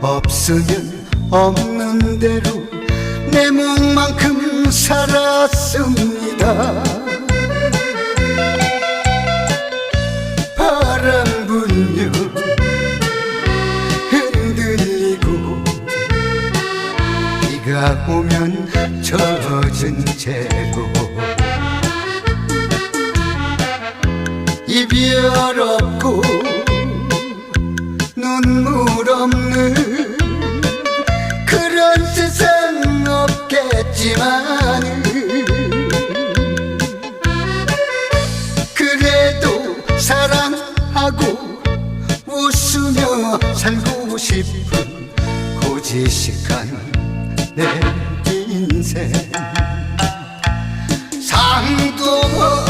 없으면 없는 대로 내 몸만큼 살았습니다. 바람 불며 흔들리고 비가 오면 젖은 채로 이별 없고 눈물 없는 그런 세상 없겠지만 그래도 사랑하고 웃으며 살고 싶은 고지식한 내 인생. 상도 주지